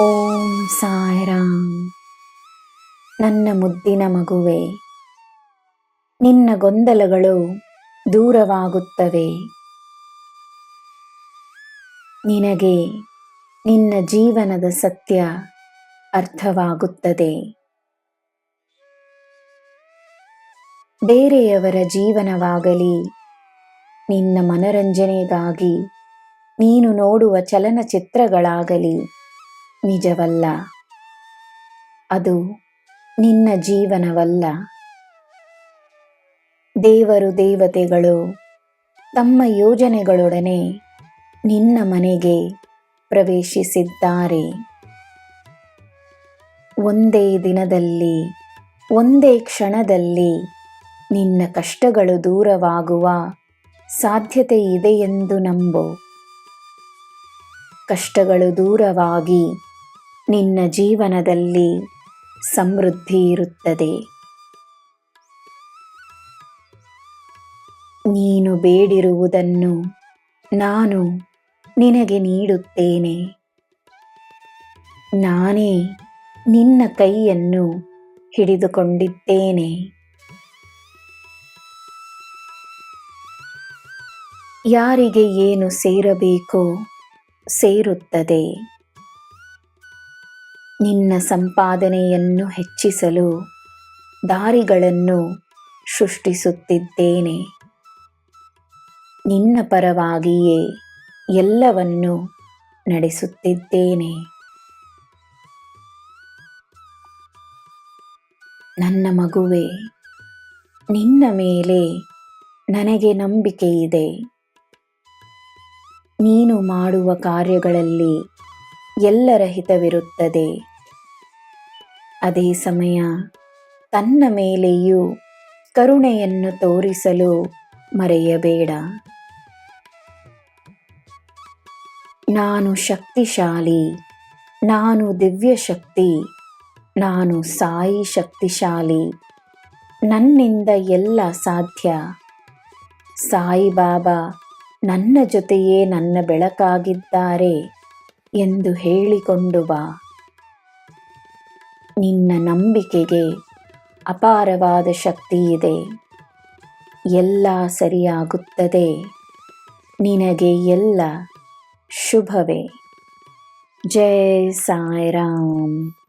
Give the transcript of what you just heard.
ಓಂ ಸಾಯಿರಾಮ್. ನನ್ನ ಮುದ್ದಿನ ಮಗುವೆ, ನಿನ್ನ ಗೊಂದಲಗಳು ದೂರವಾಗುತ್ತವೆ. ನಿನಗೆ ನಿನ್ನ ಜೀವನದ ಸತ್ಯ ಅರ್ಥವಾಗುತ್ತದೆ. ಬೇರೆಯವರ ಜೀವನವಾಗಲಿ, ನಿನ್ನ ಮನರಂಜನೆಗಾಗಿ ನೀನು ನೋಡುವ ಚಲನಚಿತ್ರಗಳಾಗಲಿ ನಿಜವಲ್ಲ. ಅದು ನಿನ್ನ ಜೀವನವಲ್ಲ. ದೇವರು ದೇವತೆಗಳು ತಮ್ಮ ಯೋಜನೆಗಳೊಡನೆ ನಿನ್ನ ಮನೆಗೆ ಪ್ರವೇಶಿಸಿದ್ದಾರೆ. ಒಂದೇ ದಿನದಲ್ಲಿ, ಒಂದೇ ಕ್ಷಣದಲ್ಲಿ ನಿನ್ನ ಕಷ್ಟಗಳು ದೂರವಾಗುವ ಸಾಧ್ಯತೆ ಇದೆ ಎಂದು ನಂಬು. ಕಷ್ಟಗಳು ದೂರವಾಗಿ ನಿನ್ನ ಜೀವನದಲ್ಲಿ ಸಮೃದ್ಧಿ ಇರುತ್ತದೆ. ನೀನು ಬೇಡಿರುವುದನ್ನು ನಾನು ನಿನಗೆ ನೀಡುತ್ತೇನೆ. ನಾನೇ ನಿನ್ನ ಕೈಯನ್ನು ಹಿಡಿದುಕೊಂಡಿದ್ದೇನೆ. ಯಾರಿಗೆ ಏನು ಸೇರಬೇಕೋ ಸೇರುತ್ತದೆ. ನಿನ್ನ ಸಂಪಾದನೆಯನ್ನು ಹೆಚ್ಚಿಸಲು ದಾರಿಗಳನ್ನು ಸೃಷ್ಟಿಸುತ್ತಿದ್ದೇನೆ. ನಿನ್ನ ಪರವಾಗಿಯೇ ಎಲ್ಲವನ್ನು ನಡೆಸುತ್ತಿದ್ದೇನೆ. ನನ್ನ ಮಗುವೆ, ನಿನ್ನ ಮೇಲೆ ನನಗೆ ನಂಬಿಕೆ ಇದೆ ನೀನು ಮಾಡುವ ಕಾರ್ಯಗಳಲ್ಲಿ ಎಲ್ಲರ ಹಿತವಿರುತ್ತದೆ. ಅದೇ ಸಮಯ ತನ್ನ ಮೇಲೆಯೂ ಕರುಣೆಯನ್ನು ತೋರಿಸಲು ಮರೆಯಬೇಡ. ನಾನು ಶಕ್ತಿಶಾಲಿ, ನಾನು ದಿವ್ಯ ಶಕ್ತಿ ನಾನು ಸಾಯಿ ಶಕ್ತಿಶಾಲಿ, ನನ್ನಿಂದ ಎಲ್ಲ ಸಾಧ್ಯ. ಸಾಯಿಬಾಬಾ ನನ್ನ ಜೊತೆಯೇ ನನ್ನ ಬೆಳಕಾಗಿದ್ದಾರೆ ಎಂದು ಹೇಳಿಕೊಂಡು ಬಾ. ನಿನ್ನ ನಂಬಿಕೆಗೆ ಅಪಾರವಾದ ಶಕ್ತಿ ಇದೆ. ಎಲ್ಲ ಸರಿಯಾಗುತ್ತದೆ. ನಿನಗೆ ಎಲ್ಲ ಶುಭವೇ. ಜೈ ಸಾಯಿರಾಮ್.